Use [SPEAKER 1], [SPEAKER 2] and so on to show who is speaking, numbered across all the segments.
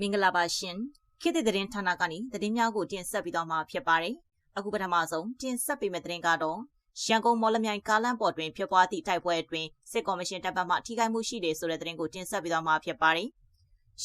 [SPEAKER 1] မင်္ဂလာပါရှင်ခေတ်သစ်သတင်းဌာနကနေသတင်းများကိုတင်ဆက်ပေးသွားမှာဖြစ်ပါတယ်အခုပထမဆုံးတင်ဆက်ပေးမယ့်သတင်းကတော့ရန်ကုန်မော်လမြိုင်ကားလမ်းပေါ်တွင်ဖြစ်ပွားသည့်တိုက်ပွဲအတွင်းစစ်ကော်မရှင်တပ်ဖက်မှထိခိုက်မှုရှိတယ်ဆိုတဲ့သတင်းကိုတင်ဆက်ပေးသွားမှာဖြစ်ပါတယ်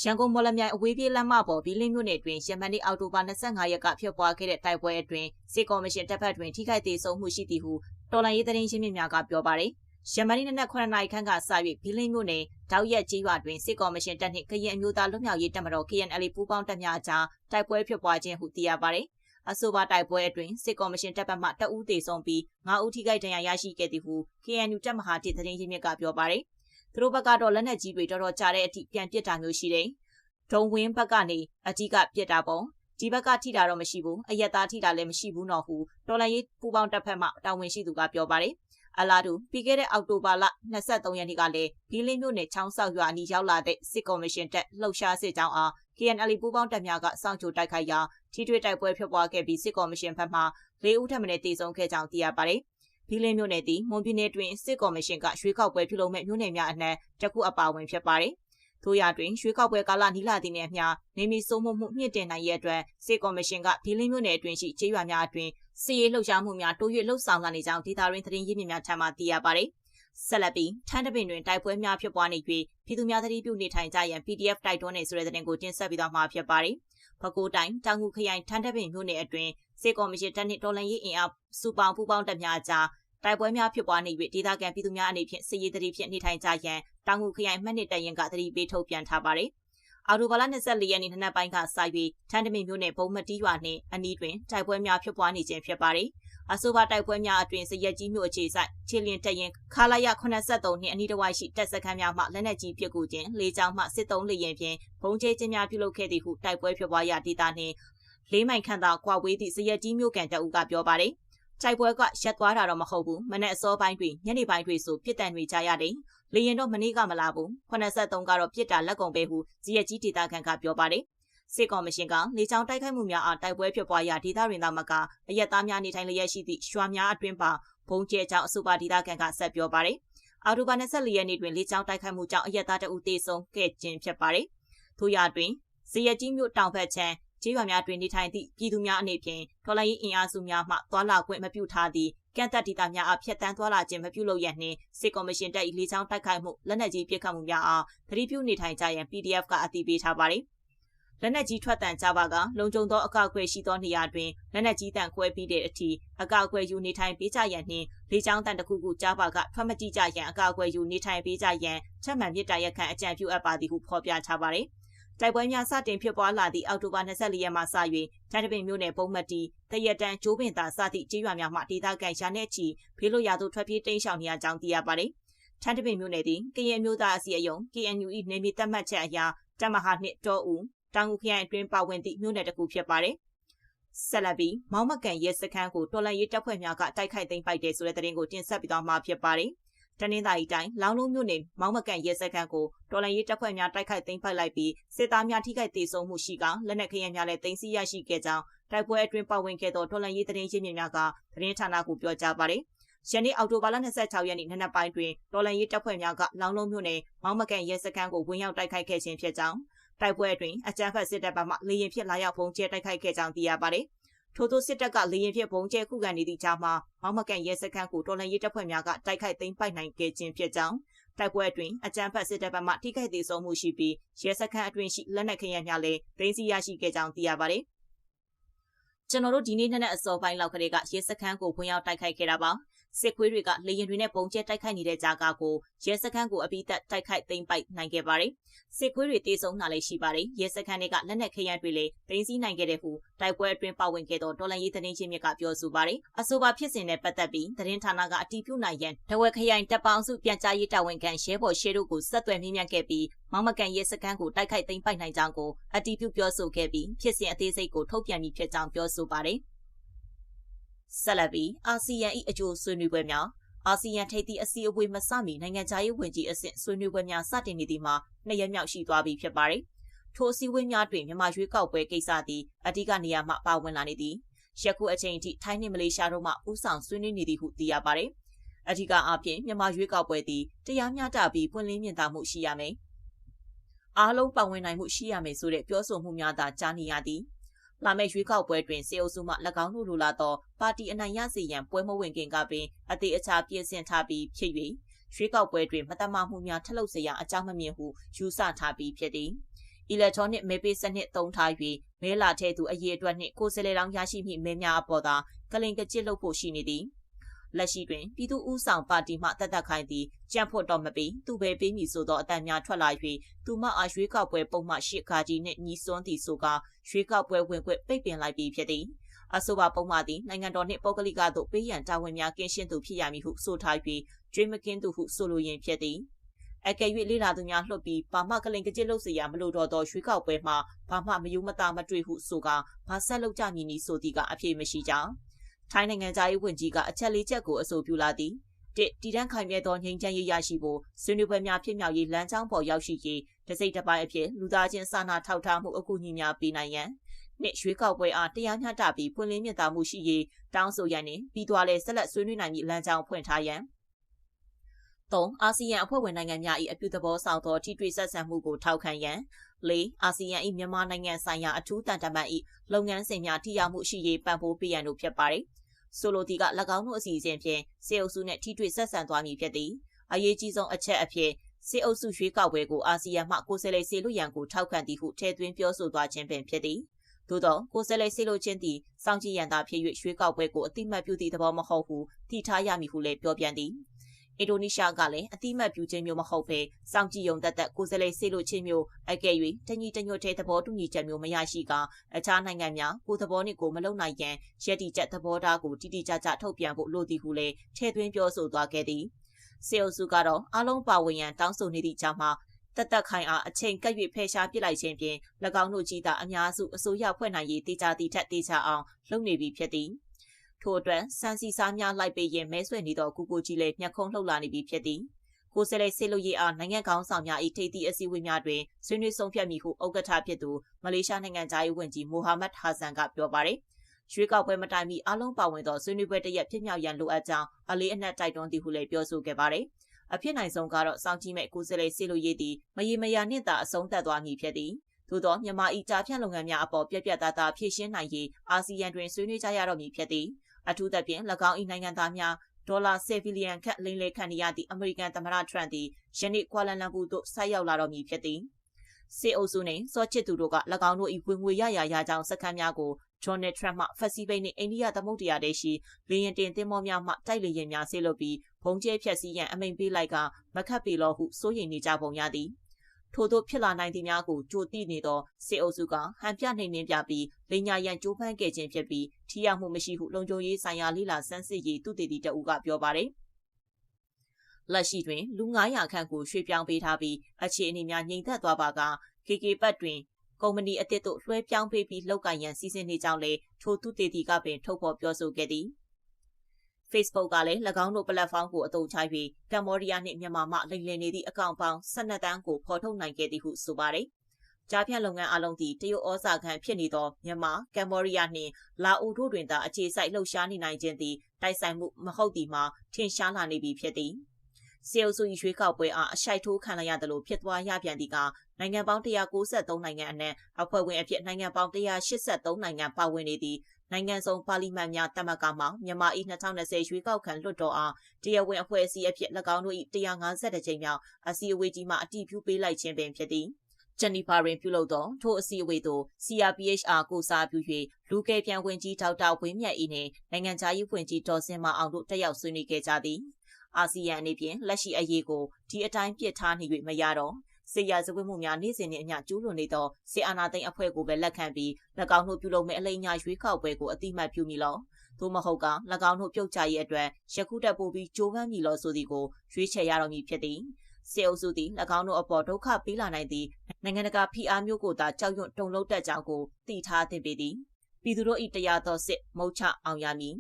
[SPEAKER 1] ရန်ကုန်မော်လမြိုင်အဝေးပြေးလမ်းမပေါ်ဘီလင်းမြို့နယ်တွင်ရမန်နေ့အောက်တိုဘာ25ရက်ကဖြစ်ပွားခဲ့တဲ့တိုက်ပွဲအတွင်းစစ်ကော်မရှင်တပ်ဖက်တွင်ထိခိုက်ဒေဆုံးမှုရှိသည်ဟုတော်လှန်ရေးသတင်းရှင်းမြစ်များကပြောပါတယ် ရမနီနနက်9နာရီခန့်ကစ၍ဘီလင်းမြို့နယ်တောက်ရက်ကြီးရွာတွင်စစ်ကော်မရှင်တပ်နှင့်ကရင်အမျိုးသားလွတ်မြောက်ရေးတပ်မတော် KNL ပူးပေါင်းတပ်များအကြားတိုက်ပွဲဖြစ်ပွားခြင်းဟုသိရပါသည်။အဆိုပါတိုက်ပွဲအတွင်းစစ်ကော်မရှင်တပ်ပတ်မှတအူးသေးဆုံးပြီး9ဦးထိခိုက်ဒဏ်ရာရရှိခဲ့သည်ဟု KNU တပ်မဟာတစ်သတင်းရင်းမြစ်ကပြောပါရယ်။သူတို့ဘက်ကတော့လက်နက်ကြီးတွေတော်တော်ကြားတဲ့အထိပြန်ပစ်တာမျိုးရှိတယ်။ဒုံဝင်းဘက်ကနေအကြီးကပစ်တာပေါ့။ဒီဘက်ကထိတာတော့မရှိဘူး။အရက်သားထိတာလည်းမရှိဘူးတော့ဟုတော်လိုင်းရေးပူပေါင်းတပ်ဖက်မှတာဝန်ရှိသူကပြောပါတယ်။ အလားတူပြီးခဲ့တဲ့အောက်တိုဘာလ23ရက်နေ့ကလည်းဘီလင်းမြို့နယ်ချောင်းဆောက်ရွာအနီးရောက်လာတဲ့စစ်ကော်မရှင်တပ်လှုပ်ရှားစစ်ကြောင်းအား KNL ပူးပေါင်းတပ်များကစောင့်ကြိုတိုက်ခိုက်ရာထိတွေ့တိုက်ပွဲဖြစ်ပွားခဲ့ပြီးစစ်ကော်မရှင်ဘက်မှ၄ဦးထပ်မံတေဆုံးခဲ့ကြောင်းသိရပါတယ်။ဘီလင်းမြို့နယ်သည်မွန်ပြည်နယ်တွင်စစ်ကော်မရှင်ကရွေးကောက်ပွဲပြုလုပ်မဲ့မြို့နယ်များအနှံ့တခုအပါအဝင်ဖြစ်ပါတယ်။ထို့ရတွင်ရွှေကောက်ပွဲကာလနီလာသည်နှင့်အမျှနေမီစိုးမှုမှုမြင့်တင်နိုင်ရဲ့အတွက်စစ်ကော်မရှင်ကဘီလင်းမြို့နယ်အတွင်းရှိကျေးရွာများအတွင်း စီရေးလှုပ်ရှားမှုများတိုး၍လှုပ်ဆောင်လာနေကြောင်းဒေတာရင်းသတင်းရင်းမြစ်များထံမှသိရပါတယ်။ဆက်လက်ပြီးထန်းတပင်တွင်တိုက်ပွဲများဖြစ်ပွားနေပြီးပြည်သူများသတိပြုနေထိုင်ကြရန် PDF တိုက်တွန်းနေဆိုတဲ့သတင်းကိုတင်ဆက်ပေးသွားမှာဖြစ်ပါတယ်။ပဲခူးတိုင်းတောင်ငူခရိုင်ထန်းတပင်မြို့နယ်အတွင်းစေကော်မရှင်တပ်နှင့်တော်လှန်ရေးအင်အားစုပေါင်းပူးပေါင်းတပ်များကြားတိုက်ပွဲများဖြစ်ပွားနေ၍ဒေသခံပြည်သူများအနေဖြင့်စစ်ရေးတတိဖြင့်နေထိုင်ကြရန်တောင်ငူခရိုင်မှတ်နှစ်တရင်ကသတိပေးထုတ်ပြန်ထားပါတယ်။ အော်တိုဘာလ24ရက်နေ့နနက်ပိုင်းကစ၍ထန်းတမင်မြို့နယ်ဘုံမတီးရွာနှင့်အနီးတွင်တိုက်ပွဲများဖြစ်ပွားနေခြင်းဖြစ်ပါတယ်။အဆိုပါတိုက်ပွဲများအတွင်စရက်ကြီးမြို့အခြေဆိုင်ချီလင်တရင်ခါလာရ83နှင့်အနီးတစ်ဝိုက်ရှိတပ်စခန်းများမှလက်နက်ကြီးပစ်ကူခြင်းလေးချောင်းမှစစ်တုံးလေရင်ဖြင့်ဘုံကျဲခြင်းများပြုလုပ်ခဲ့သည်ဟုတိုက်ပွဲဖြစ်ပွားရာဒေသနှင့်လေးမိုင်ခန့်သာကွာဝေးသည့်စရက်ကြီးမြို့ကန်တအုပ်ကပြောပါတယ်။တိုက်ပွဲကရက်သွားတာတော့မဟုတ်ဘူးမနေ့အစောပိုင်းတွင်ညနေပိုင်းတွင်ဆိုပြစ်ဒဏ်တွေကြားရတယ် လေရင်တော့မနေ့ကမလာဘူး83ကတော့ပြစ်တာလက်ကုံပဲဟုဇီယကြီးဒေတာခန့်ကပြောပါတယ်စစ်ကော်မရှင်ကလေကြောင်းတိုက်ခိုက်မှုများအားတိုက်ပွဲဖြစ်ပွားရာဒေသတွင်သာမကအရက်သားများနေထိုင်လျက်ရှိသည့်ရွာများအတွင်းပါဘုံကျဲကြောင့်အဆိုပါဒေသခံကဆက်ပြောပါတယ်။အော်တိုဘာ24ရက်နေ့တွင်လေကြောင်းတိုက်ခိုက်မှုကြောင့်အရက်သားတအုပ်သေဆုံးခဲ့ခြင်းဖြစ်ပါတယ်။ထို့ရာတွင်ဇီယကြီးမြို့တောင်ဘက်ခြမ်း ကျေးရွာများတွင်နေထိုင်သည့်ပြည်သူများအနေဖြင့်ထော်လိုင်းအင်အားစုများမှသွာလာခွင့်မပြုထားသည့်ကန့်သက်ဒေသများအားဖျက်ဆီးသွားလာခြင်းမပြုလုပ်ရနှင့်စစ်ကော်မရှင်တပ်၏လေကြောင်းတိုက်ခိုက်မှုလက်နက်ကြီးပစ်ခတ်မှုများအားသတိပြုနေထိုင်ကြရန် PDF ကအတည်ပြုထားပါသည်လက်နက်ကြီးထွက်တန်ကြပါကလုံခြုံသောအကောက်ခွဲရှိသောနေရာတွင်လက်နက်ကြီးတန်ခွဲပြီးတဲ့အထိအကောက်ခွဲယူနေထိုင်ပေးကြရန်နှင့်လေကြောင်းတန်တစ်ခုခုကြားပါကထွက်မကြည့်ကြရန်အကောက်ခွဲယူနေထိုင်ပေးကြရန်ချက်မှန်မြစ်တာရက်ခန့်အကြံပြုအပ်ပါသည်ဟုဖော်ပြထားပါသည် တိုက်ပွဲများစတင်ဖြစ်ပွားလာသည့်အောက်တိုဘာ24ရက်မှစ၍တန်တပင်မြို့နယ်ပုံမတီတရက်တန်ကျိုးပင်သာစသည့်ကျေးရွာများမှဒေသခံရာနဲ့ချီဖေးလို့ရာသို့ထွက်ပြေးတိမ်းရှောင်နေရကြောင်းသိရပါတယ်။ထန်တပင်မြို့နယ်သည်ကရင်မျိုးသားအစည်းအရုံး KNU ၏နေမီသတ်မှတ်ချက်အရတမဟာနှစ်တောဦးတောင်ဦးခရိုင်အတွင်းပါဝင်သည့်မြို့နယ်တစ်ခုဖြစ်ပါတယ်။ဆက်လက်ပြီးမောင်မကန်ရဲစခန်းကိုတော်လန်ရေးတပ်ဖွဲ့များကတိုက်ခိုက်သိမ်းပိုက်တယ်ဆိုတဲ့သတင်းကိုတင်ဆက်ပေးသွားမှာဖြစ်ပါတယ်။ တနင်္သာရီတိုင်းလောင်းလုံးမြို့နယ်မောင်းမကန်ရဲစခန်းကိုတော်လန်ရေးတပ်ဖွဲ့များတိုက်ခိုက်သိမ်းပိုက်လိုက်ပြီးစစ်သားများထိခိုက်ဒေဆုံးမှုရှိကလက်နက်ခဲယမ်းများလည်းသိမ်းဆည်းရရှိခဲ့ကြောင်းတိုက်ပွဲအတွင်းပါဝင်ခဲ့သောတော်လန်ရေးသတင်းရင်းမြစ်များကသတင်းဌာနကိုပြောကြားပါတယ်။ယနေ့အောက်တိုဘာလ26ရက်နေ့နနက်ပိုင်းတွင်တော်လန်ရေးတပ်ဖွဲ့များကလောင်းလုံးမြို့နယ်မောင်းမကန်ရဲစခန်းကိုဝင်ရောက်တိုက်ခိုက်ခဲ့ခြင်းဖြစ်ကြောင်းတိုက်ပွဲအတွင်းအကြမ်းဖက်စစ်တပ်ဘက်မှလေရင်ဖြစ်လာရောက်ပုံကျဲတိုက်ခိုက်ခဲ့ကြောင်းသိရပါတယ်။ ထို့သောစစ်တပ်ကလေရင်ဖြင့်ဘုံကျဲခုခံနေသည့်ကြားမှာမောင်မကန်ရဲစခန်းကိုတော်လှန်ရေးတပ်ဖွဲ့များကတိုက်ခိုက်သိမ်းပိုက်နိုင်ခဲ့ခြင်းဖြစ်ကြောင်းတိုက်ပွဲအတွင်းအကြမ်းဖက်စစ်တပ်ဘက်မှထိခိုက်သေးဆုံးမှုရှိပြီးရဲစခန်းအတွင်းရှိလက်နက်ခဲယမ်းများလည်းသိမ်းဆည်းရရှိခဲ့ကြောင်းသိရပါတယ်။ကျွန်တော်တို့ဒီနေ့နေ့နဲ့အစောပိုင်းလောက်ကလေးကရဲစခန်းကိုဖွင့်ရောက်တိုက်ခိုက်ခဲ့တာပါ စစ်ခွေးတွေကလေရင်တွေနဲ့ပုံကျဲတိုက်ခိုက်နေတဲ့ကြားကကိုရဲစခန်းကိုအပိသက်တိုက်ခိုက်သိမ်းပိုက်နိုင်ခဲ့ပါတယ်။စစ်ခွေးတွေတေဆုံးလာလည်းရှိပါတယ်။ရဲစခန်းတွေကလက်နက်ခဲယမ်းတွေလည်းသိမ်းဆည်းနိုင်ခဲ့တဲ့ဟုတိုက်ပွဲအတွင်းပါဝင်ခဲ့သောဒေါ်လာရေးသတင်းချင်းမြစ်ကပြောဆိုပါတယ်။အဆိုပါဖြစ်စဉ်နဲ့ပတ်သက်ပြီးသတင်းဌာနကအတည်ပြုနိုင်ရန်တဝက်ခရိုင်တပ်ပေါင်းစုပြန်ကြားရေးတာဝန်ခံရဲဘော်ရှေတို့ကိုဆက်သွယ်မြင်းမြတ်ခဲ့ပြီးမောင်မကန်ရဲစခန်းကိုတိုက်ခိုက်သိမ်းပိုက်နိုင်ကြောင်းကိုအတည်ပြုပြောဆိုခဲ့ပြီးဖြစ်စဉ်အသေးစိတ်ကိုထုတ်ပြန်ပြီးဖြစ်ကြောင်းပြောဆိုပါတယ်။ ဆက်လက်ပြီးအာဆီယံ၏အကျိုးဆွေးနွေးပွဲများအာဆီယံထိပ်သီးအစည်းအဝေးမစမီနိုင်ငံခြားရေးဝန်ကြီးအဆင့်ဆွေးနွေးပွဲများစတင်နေသည်မှာနှစ်ရက်မြောက်ရှိသွားပြီဖြစ်ပါတယ်။ထိုအစည်းအဝေးများတွင်မြန်မာရွေးကောက်ပွဲကိစ္စသည်အဓိကနေရာမှပါဝင်လာနေသည်။ယခုအချိန်ထိထိုင်းနှင့်မလေးရှားတို့မှဥဆောင်ဆွေးနွေးနေသည်ဟုသိရပါတယ်။အဓိကအားဖြင့်မြန်မာရွေးကောက်ပွဲသည်တရားမျှတပြီးပွင့်လင်းမြင်သာမှုရှိရမယ်။အားလုံးပါဝင်နိုင်မှုရှိရမယ်ဆိုတဲ့ပြောဆိုမှုများသာကြားနေရသည် လာမယ့်ရွေးကောက်ပွဲတွင်စေအုပ်စုမှ၎င်းတို့လိုလာသောပါတီအနိုင်ရစေရန်ပွဲမဝင်ခင်ကပင်အသေးအချာပြင်ဆင်ထားပြီးဖြစ်၍ရွေးကောက်ပွဲတွင်မတမမှုများထလုပ်စေရန်အကြောင်းမမြင်ဟုယူဆထားပြီးဖြစ်သည်အီလက်ထရောနစ်မဲပေးစနစ်သုံးထား၍မဲလာထဲသူအရေးအတွက်နှင့်ကိုယ်စလဲတောင်ရရှိမိမဲများအပေါ်သာကလင်ကကြစ်လုပ်ဖို့ရှိနေသည် လက်ရှိတွင်ပြည်သူ့ဦးဆောင်ပါတီမှတက်တက်ခိုင်းသည်ကြံ့ဖို့တော့မပြီးသူပဲပေးမည်ဆိုသောအတန်များထွက်လာ၍သူမအားရွေးကောက်ပွဲပုံမှန်ရှစ်ခါကြီးနှင့်ညီစွန်းသည်ဆိုကရွေးကောက်ပွဲဝင်ခွင့်ပိတ်ပင်လိုက်ပြီးဖြစ်သည်အဆိုပါပုံမှန်သည်နိုင်ငံတော်နှင့်ပုဂ္ဂလိကသို့ပေးရန်တာဝန်များကင်းရှင်းသူဖြစ်ရမည်ဟုဆိုထား၍ကျွေးမကင်းသူဟုဆိုလိုရင်းဖြစ်သည်အကယ်၍လေးလာသူများလှုပ်ပြီးဘာမှကလင်ကကြစ်လို့စရာမလိုတော့သောရွှေကောက်ပွဲမှာဘာမှမယုံမသားမတွေ့ဟုဆိုကဘာဆက်လုပ်ကြမည်နည်းဆိုသည်ကအပြည့်မရှိကြောင်း ထိုင်းနိုင်ငံသားရေးဝန်ကြီးကအချက်လေးချက်ကိုအဆိုပြုလာသည်တစ်တည်တံ့ခိုင်မြဲသောငြိမ်းချမ်းရေးရရှိဖို့ဆွေးနွေးပွဲများဖြစ်မြောက်ရေးလမ်းကြောင်းပေါ်ရောက်ရှိရေးတစိမ့်တစ်ပိုင်းအဖြစ်လူသားချင်းစာနာထောက်ထားမှုအကူအညီများပေးနိုင်ရန်နှစ်ရွေးကောက်ပွဲအားတရားမျှတပြီးပွင့်လင်းမြတ်တာမှုရှိရေးတောင်းဆိုရန်နှင့်ပြီးသွားလဲဆက်လက်ဆွေးနွေးနိုင်မည့်လမ်းကြောင်းဖွင့်ထားရန်3အာဆီယံအဖွဲ့ဝင်နိုင်ငံများ၏အပြုသဘောဆောင်သောထိတွေ့ဆက်ဆံမှုကိုထောက်ခံရန်4အာဆီယံ၏မြန်မာနိုင်ငံဆိုင်ရာအထူးတန်တမန်၏လုပ်ငန်းစဉ်များထိရောက်မှုရှိရေးပံ့ပိုးပေးရန်တို့ဖြစ်ပါသည် ဆိုလိုဒီက၎င်းတို့အစီအစဉ်ဖြင့်စေအုပ်စုနှင့်ထိတွေ့ဆက်ဆံသွားမည်ဖြစ်သည်အရေးကြီးဆုံးအချက်အဖြစ်စေအုပ်စုရွှေကောက်ပွဲကိုအာဆီယံမှကိုယ်စားလှယ်စေလွှတ်ရန်ကိုထောက်ခံသည်ဟုထည့်သွင်းပြောဆိုသွားခြင်းပင်ဖြစ်သည်သို့သောကိုယ်စားလှယ်စေလွှတ်ခြင်းသည်စောင့်ကြည့်ရန်သာဖြစ်၍ရွှေကောက်ပွဲကိုအတိမတ်ပြုသည့်သဘောမဟုတ်ဟုသိထားရမည်ဟုလည်းပြောပြန်သည် အင်ဒိုနီးရှားကလည်းအတိမတ်ပြုခြင်းမျိုးမဟုတ်ဘဲစောင့်ကြည့်ရုံသက်သက်ကိုယ်စားလှယ်ဆေးလို့ခြင်းမျိုးအကယ်၍တညီတညွတ်တဲ့သဘောတူညီချက်မျိုးမရရှိကအခြားနိုင်ငံများကိုသဘောနှင့်ကိုမလုံနိုင်ရန်ရည်တည်ချက်သဘောထားကိုတိတိကျကျထုတ်ပြန်ဖို့လိုသည်ဟုလည်းထည့်သွင်းပြောဆိုသွားခဲ့သည်စေအုပ်စုကတော့အလုံးပါဝင်ရန်တောင်းဆိုနေသည့်ကြားမှာတသက်ခိုင်အားအချိန်ကပ်၍ဖယ်ရှားပစ်လိုက်ခြင်းဖြင့်၎င်းတို့ကြီးသာအများစုအစိုးရဖွဲ့နိုင်ရေးတေချာတိထက်တေချာအောင်လုပ်နေပြီဖြစ်သည်။ ထို့အတွက်စံစီစားများလိုက်ပေးရင်မဲဆွဲနေသောကူကိုကြီးလည်းမျက်ခုံးလှုပ်လာနေပြီဖြစ်သည်ကိုယ်စလဲဆေးလို့ရအားနိုင်ငံကောင်းဆောင်များ၏ထိပ်သီးအစည်းအဝေးများတွင်ဆွေးနွေးဆုံးဖြတ်မိဟုဥက္ကဋ္ဌဖြစ်သူမလေးရှားနိုင်ငံသားရေးဝန်ကြီးမိုဟာမက်ဟာဆန်ကပြောပါတယ်ရွှေကောက်ပွဲမတိုင်မီအလုံးပါဝင်သောဆွေးနွေးပွဲတစ်ရက်ဖြစ်မြောက်ရန်လိုအပ်ကြောင်းအလေးအနက်တိုက်တွန်းသည်ဟုလည်းပြောဆိုခဲ့ပါတယ်အဖြစ်နိုင်ဆုံးကတော့စောင့်ကြည့်မဲ့ကိုယ်စလဲဆေးလို့ရည်သည်မရေမရာနှင့်သာအဆုံးသတ်သွားမည်ဖြစ်သည်သို့သောမြန်မာဤကြာဖြန့်လုပ်ငန်းများအပေါ်ပြက်ပြက်သားသားဖြည့်ရှင်းနိုင်ရေးအာဆီယံတွင်ဆွေးနွေးကြရတော့မည်ဖြစ်သည် အထူးသဖြင့်၎င်း၏နိုင်ငံသားများဒေါ်လာ10ဘီလီယံခန့်လိမ်လည်ခံနေရသည့်အမေရိကန်သမ္မတထရန့်သည်ယနေ့ကွာလာလမ်ပူသို့ဆိုက်ရောက်လာတော်မူဖြစ်သည်စေအုပ်စုနှင့်စောချစ်သူတို့က၎င်းတို့၏ဝင်ငွေရရရကြောင်းစခန်းများကိုဂျွန်နယ်ထရန့်မှဖက်စီဘိတ်နှင့်အိန္ဒိယသမုဒ္ဒရာထဲရှိလေရင်တင်သင်းမောများမှတိုက်လေရင်များဆေးလုပ်ပြီးဘုံကျဲဖြက်စီးရန်အမိန်ပေးလိုက်ကမခတ်ပေလောဟုစိုးရိမ်နေကြပုံရသည်။ ထို့သို့ဖြစ်လာနိုင်သည်များကိုကြိုသိနေသောစေအုပ်စုကဟန်ပြနှိမ်နှင်းပြပြီးလိညာရန်ကြိုးပမ်းခဲ့ခြင်းဖြစ်ပြီးထိရောက်မှုမရှိဟုလုံခြုံရေးဆိုင်ရာလိလာစမ်းစစ်ရေးသူတည်တည်တအူးကပြောပါတယ်လက်ရှိတွင်လူ900ခန့်ကိုရွှေ့ပြောင်းပေးထားပြီးအခြေအနေများငြိမ်သက်သွားပါက KK ပတ်တွင်ကုမ္ပဏီအသစ်တို့လွှဲပြောင်းပေးပြီးလောက်ကရန်စီစဉ်နေကြောင်းလည်းထိုသူတည်တည်ကပင်ထုတ်ဖော်ပြောဆိုခဲ့သည် Facebook ကလည်း၎င်းတို့ platform ကိုအသုံးချပြီးကမ္ဘောဒီးယားနှင့်မြန်မာမှလိမ်လည်နေသည့်အကောင့်ပေါင်း12တန်းကိုဖော်ထုတ်နိုင်ခဲ့သည်ဟုဆိုပါတယ်။ကြားဖြတ်လုပ်ငန်းအလုံးသည်တရုတ်ဩဇာခံဖြစ်နေသောမြန်မာကမ္ဘောဒီးယားနှင့်လာအိုတို့တွင်သာအခြေစိုက်လှုပ်ရှားနေနိုင်ခြင်းသည်တိုက်ဆိုင်မှုမဟုတ်သည်မှာထင်ရှားလာနေပြီဖြစ်သည်။စေအုပ်စုရွှေးကောက်ပွဲအားအရှိုက်ထိုးခံရရသလိုဖြစ်သွားရပြန်သည်ကနိုင်ငံပေါင်း193နိုင်ငံအနက်အဖွဲ့ဝင်အဖြစ်နိုင်ငံပေါင်း183နိုင်ငံပါဝင်နေသည့် နိုင်ငံစုံပါလီမန်များတမကမှမြန်မာ၏2020ရွေးကောက်ခံလွှတ်တော်အားတရားဝင်အဖွဲ့အစည်းအဖြစ်၎င်းတို့၏150ကြိမ်မြောက်အစည်းအဝေးကြီးမှအတည်ပြုပေးလိုက်ခြင်းပင်ဖြစ်သည်ဂျန်နီဖာတွင်ပြုလုပ်သောထိုအစည်းအဝေးသို့ CRPHR ကိုစားပြု၍လူကယ်ပြန်ဝင်ကြီးဒေါက်တာဝင်းမြတ်၏နှင့်နိုင်ငံခြားရေးဝန်ကြီးဒေါ်စင်မအောင်တို့တက်ရောက်ဆွေးနွေးခဲ့ကြသည်အာဆီယံအနေဖြင့်လက်ရှိအရေးကိုဒီအတိုင်းပြစ်ထားနေ၍မရတော့ စစ်ရာဇဝတ်မှုများနေ့စဉ်နဲ့အမျှကျူးလွန်နေသောစစ်အာဏာသိမ်းအဖွဲ့ကိုပဲလက်ခံပြီး၎င်းတို့ပြုလုပ်မဲ့အလိမ်ညာရွေးကောက်ပွဲကိုအတိမတ်ပြုမိလောသို့မဟုတ်က၎င်းတို့ပြုတ်ချရေးအတွက်ယခုတက်ပို့ပြီးကြိုးပမ်းမိလောဆိုသည်ကိုရွေးချယ်ရတော်မူဖြစ်သည်စေအုပ်စုသည်၎င်းတို့အပေါ်ဒုက္ခပေးလာနိုင်သည့်နိုင်ငံတကာဖိအားမျိုးကိုသာကြောက်ရွံ့တုန်လှုပ်တတ်ကြောင်းကိုသိထားသင့်ပေသည်ပြည်သူတို့၏တရားတော်စစ်မုတ်ချအောင်ရမည်